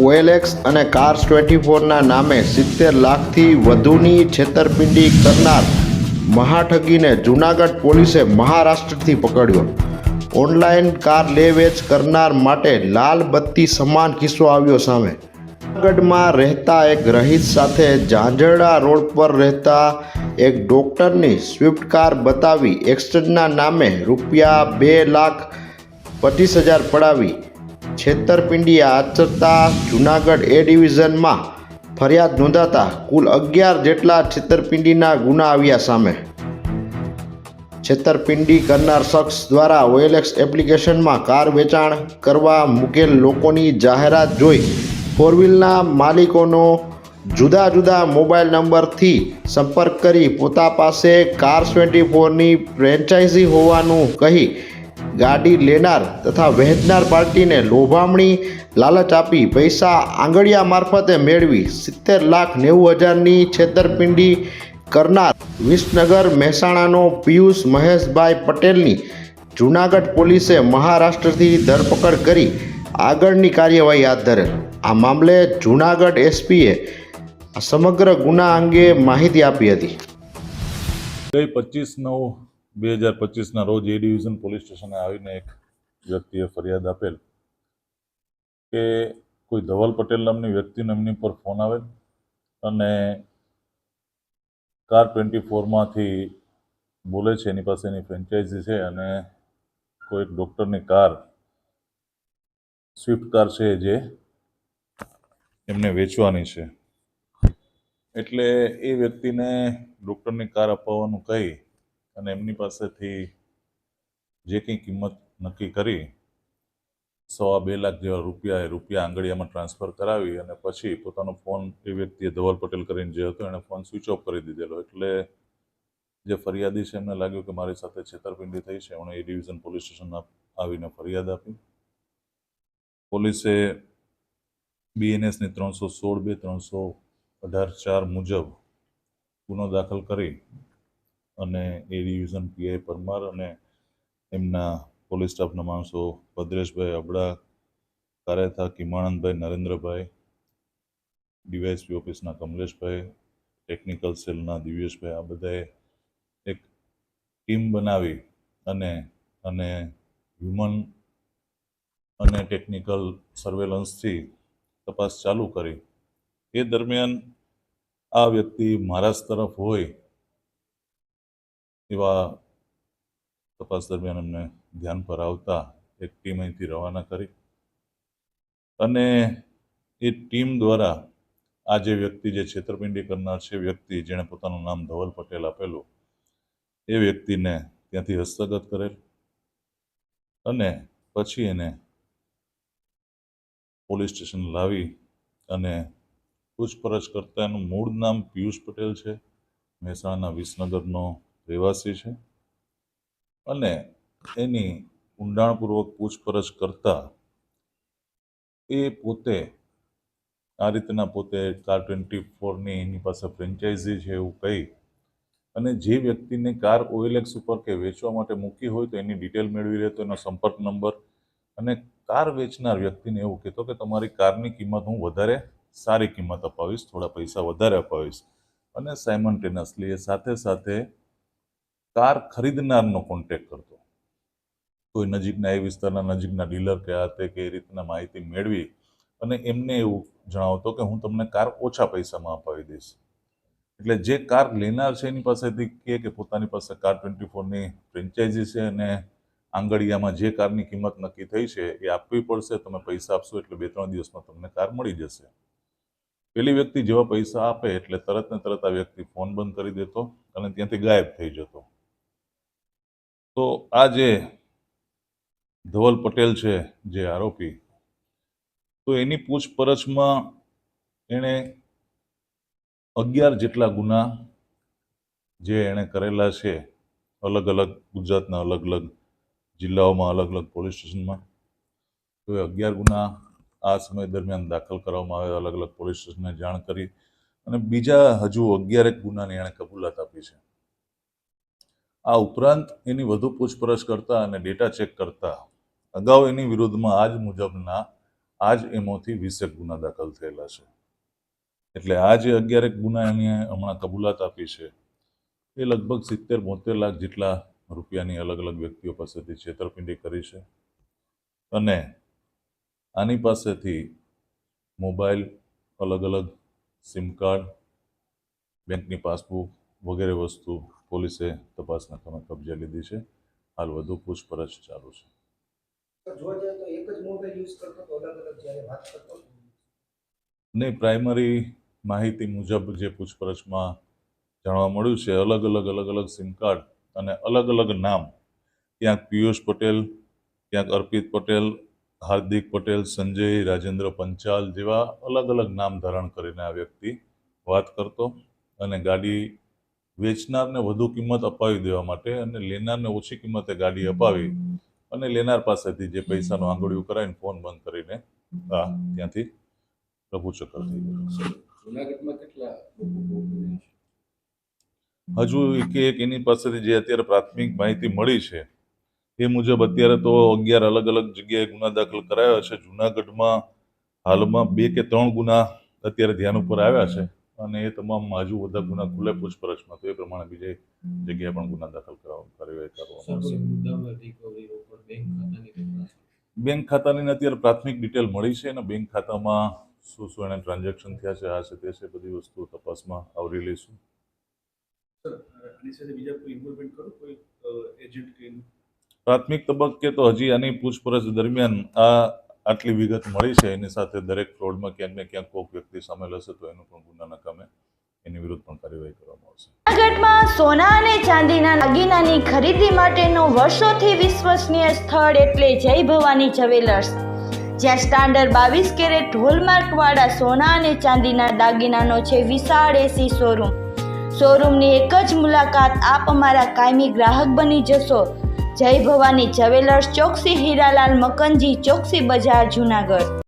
OLX અને cars twenty ફોરના નામે સિત્તેર લાખથી વધુની છેતરપિંડી કરનાર મહાઠગીને જૂનાગઢ પોલીસે મહારાષ્ટ્રથી પકડ્યો. ઓનલાઈન કાર લે વેચ કરનાર માટે લાલ બત્તી સમાન કિસ્સો આવ્યો સામે. જૂનાગઢમાં રહેતા એક રહીત સાથે ઝાંઝરડા રોડ પર રહેતા એક ડૉક્ટરની સ્વિફ્ટ કાર બતાવી એક્સચેન્જના નામે રૂપિયા બે લાખ પચીસ હજાર પડાવી. છેતરપિંડી આચરતા જૂનાગઢ એ ડિવિઝનમાં ફરિયાદ નોંધાતા કુલ અગિયાર જેટલા છેતરપિંડીના ગુના આવ્યા સામે. છેતરપિંડી કરનાર શખ્સ દ્વારા ઓએલએક્સ એપ્લિકેશનમાં કાર વેચાણ કરવા મૂકેલ લોકોની જાહેરાત જોઈ ફોર વ્હીલના માલિકોનો જુદા જુદા મોબાઈલ નંબરથી સંપર્ક કરી પોતા પાસે કાર ટ્વેન્ટી ફોરની ફ્રેન્ચાઇઝી હોવાનું કહી ગાડી લેનાર તથા વહેંચનાર પાર્ટીને લોભામણી, લાલચ આપી પૈસા આંગળિયા મારફતે મેળવી સિત્તેર લાખ નેવું હજારની છેતરપિંડી કરનાર વિસનગર મહેસાણાનો પિયુષ મહેશભાઈ પટેલની જૂનાગઢ પોલીસે મહારાષ્ટ્રથી ધરપકડ કરી આગળની કાર્યવાહી હાથ ધરેલ. આ મામલે જૂનાગઢ એસપીએ સમગ્ર ગુના અંગે માહિતી આપી હતી. ગઈ પચીસ નવ બે હજાર પચીસના રોજ એ ડિવિઝન પોલીસ સ્ટેશને આવીને એક વ્યક્તિએ ફરિયાદ આપેલ કે કોઈ ધવલ પટેલ નામની વ્યક્તિનો એમની પર ફોન આવેલ અને કાર ટ્વેન્ટી ફોરમાંથી બોલે છે, એની પાસે એની ફ્રેન્ચાઇઝી છે અને કોઈ ડૉક્ટરની કાર સ્વિફ્ટ કાર છે જે એમને વેચવાની છે. એટલે એ વ્યક્તિને ડૉક્ટરની કાર અપાવવાનું કહી અને એમની પાસેથી જે કંઈ કિંમત નક્કી કરી સવા બે લાખ જેવા રૂપિયા એ રૂપિયા આંગળીયામાં ટ્રાન્સફર કરાવી અને પછી પોતાનો ફોન એ વ્યક્તિએ ધવલ પટેલ કરીને જે હતો એણે ફોન સ્વિચ ઓફ કરી દીધેલો. એટલે જે ફરિયાદી છે, એમને લાગ્યું કે મારી સાથે છેતરપિંડી થઈ છે, એમણે એ ડિવિઝન પોલીસ સ્ટેશન આવીને ફરિયાદ આપી. પોલીસે બીએનએસની ત્રણસો સોળ બે ત્રણસો અઢાર ચાર મુજબ ગુનો દાખલ કરી અને એ ડિવિઝન પીઆઈ પરમાર અને એમના પોલીસ સ્ટાફના માણસો ભદ્રેશભાઈ અબડા, કારેથા કિમાણંદભાઈ નરેન્દ્રભાઈ, ડીવાયસપી ઓફિસના કમલેશભાઈ, ટેકનિકલ સેલના દિવ્યેશભાઈ, આ બધાએ એક ટીમ બનાવી અને અને હ્યુમન અને ટેકનિકલ સર્વેલન્સથી તપાસ ચાલુ કરી. એ દરમિયાન આ વ્યક્તિ મહારાષ્ટ્ર તરફ હોય એવા તપાસ દરમિયાન અમને ધ્યાન પર આવતા એક ટીમ અહીંથી રવાના કરી. અને એ ટીમ દ્વારા આ જે વ્યક્તિ જે છેતરપિંડી કરનાર છે, વ્યક્તિ જેણે પોતાનું નામ ધવલ પટેલ આપેલું, એ વ્યક્તિને ત્યાંથી હસ્તગત કરેલ અને પછી એને પોલીસ સ્ટેશન લાવી અને પૂછપરછ કરતા એનું મૂળ નામ પિયુષ પટેલ છે. મહેસાણાના વિસનગરનો રહેવાસી છે. અને એની ઊંડાણપૂર્વક પૂછપરછ કરતા એ પોતે આ રીતના પોતે કાર ટ્વેન્ટી ફોરની એની પાસે ફ્રેન્ચાઇઝી છે એવું કહી અને જે વ્યક્તિને કાર ઓઇલેક્સ ઉપર કે વેચવા માટે મૂકી હોય તો એની ડિટેલ મેળવી લે, તો એનો સંપર્ક નંબર અને કાર વેચનાર વ્યક્તિને એવું કહેતો કે તમારી કારની કિંમત હું વધારે સારી કિંમત અપાવીશ, થોડા પૈસા વધારે અપાવીશ. અને સાયમન્ટેનિયસલી એ સાથે સાથે કાર ખરીદનારનો કોન્ટેક્ટ કરતો. કોઈ નજીકના એ વિસ્તારના નજીકના ડીલર કે આ તે કે રીતના માહિતી મેળવી અને એમને એવું જણાવતો કે હું તમને કાર ઓછા પૈસામાં અપાવી દઈશ. એટલે જે કાર લેનાર છે એની પાસેથી કે કે પોતાની પાસે કાર ટ્વેન્ટી ફોરની ફ્રેન્ચાઇઝી છે અને આંગળીયામાં જે કારની કિંમત નક્કી થઈ છે એ આપવી પડશે, તમે પૈસા આપશો એટલે બે ત્રણ દિવસમાં તમને કાર મળી જશે. પેલી વ્યક્તિ જેવા પૈસા આપે એટલે તરત ને તરત આ વ્યક્તિ ફોન બંધ કરી દેતો અને ત્યાંથી ગાયબ થઈ જતો. તો આ જે ધવલ પટેલ છે, જે આરોપી, તો એની પૂછપરછમાં એણે અગિયાર જેટલા ગુના જે એણે કરેલા છે, અલગ અલગ ગુજરાતના અલગ અલગ જિલ્લાઓમાં, અલગ અલગ પોલીસ સ્ટેશનમાં, તો એ અગિયાર ગુના આ સમય દરમિયાન દાખલ કરવામાં આવે અલગ અલગ પોલીસ સ્ટેશનને જાણ કરી અને બીજા હજુ અગિયારેક ગુનાની એણે કબૂલાત આપી છે. આ ઉપરાંત એની વધુ પૂછપરછ કરતા અને ડેટા ચેક કરતા અગાઉ એની વિરુદ્ધમાં આ જ મુજબના આ જ એમોથી વીસેક ગુના દાખલ થયેલા છે. એટલે આ જે અગિયારેક ગુના એને હમણાં કબૂલાત આપી છે. એ લગભગ સિત્તેર બોતેર લાખ જેટલા રૂપિયાની અલગ અલગ વ્યક્તિઓ પાસેથી છેતરપિંડી કરી છે. અને આની પાસેથી મોબાઈલ, અલગ અલગ સિમ કાર્ડ, બેંકની પાસબુક વગેરે વસ્તુ પોલીસે તપાસના કામે કબજે લીધી છે હાલ વધુ પૂછપરછ ચાલુ છે. નહીં પ્રાઇમરી માહિતી મુજબ જે પૂછપરછમાં જાણવા મળ્યું છે અલગ અલગ અલગ અલગ સિમ કાર્ડ અને અલગ અલગ નામ ક્યાંક પિયુષ પટેલ ક્યાંક અર્પિત પટેલ હાર્દિક પટેલ સંજય રાજેન્દ્ર પંચાલ જેવા અલગ અલગ નામ ધારણ કરીને આ વ્યક્તિ વાત કરતો અને ગાડી વેચનારને વધુ કિંમત અપાવી દેવા માટે અને લેનારને ઓછી કિંમતે ગાડી અપાવી અને લેનાર પાસેથી જે પૈસાનો આંગળીઓ કરાવીને ફોન બંધ કરીને આ ત્યાંથી પ્રભુ ચક્કર થઈ ગયું. હજુ એક એક એની પાસેથી જે અત્યારે પ્રાથમિક માહિતી મળી છે એ મુજબ અત્યારે તો અગિયાર અલગ અલગ જગ્યાએ ગુના દાખલ કરાયા છે. જુનાગઢમાં હાલમાં બે કે ત્રણ ગુના અત્યારે ધ્યાન ઉપર આવ્યા છે. અને એ તમામ હજુ બધા ગુના ખુલ્લે પૂછપરછમાં તો એ પ્રમાણે બીજે જગ્યાએ પણ ગુના દાખલ કરવા કાર્યવાહી કરવામાં આવશે બેંક ખાતાની તપાસ બેંક ખાતાની અત્યારે પ્રાથમિક ડિટેલ મળી છે અને બેંક ખાતામાં શું શું એને ટ્રાન્ઝેક્શન થયા છે આ છે તે છે બધી વસ્તુ તપાસમાં આવરી લઈશું. સર આની સાથે બીજા કોઈ ઇન્વોલ્વમેન્ટ કરો? કોઈ એજન્ટ કે પ્રાથમિક તબક્કે તો હજી આની પૂછપરછ દરમિયાન આ આટલી વિગત મળી છે, એની સાથે દરેક ફ્રોડમાં ક્યાંક ને ક્યાંક કોઈક વ્યક્તિ સામેલ હશે, તો એનું પણ ગુનાના કામે એની વિરુદ્ધ પણ કાર્યવાહી કરવામાં આવશે. જૂનાગઢમાં સોના અને ચાંદીના દાગીનાની ખરીદી માટેનું વર્ષોથી વિશ્વસનીય સ્થળ એટલે જય ભવાની જ્વેલર્સ. જ્યાં સ્ટાન્ડર્ડ બાવીસ કેરેટ હોલમાર્કવાળા સોના અને ચાંદીના દાગીનાનો છે વિશાળ એસી શોરૂમ શોરૂમની એક જ મુલાકાત આપ અમારા કાયમી ગ્રાહક બની જશો. જય ભવાની જવેલર્સ ચોકસી હીરાલાલ મકનજી ચોકસી બજાર જુનાગઢ.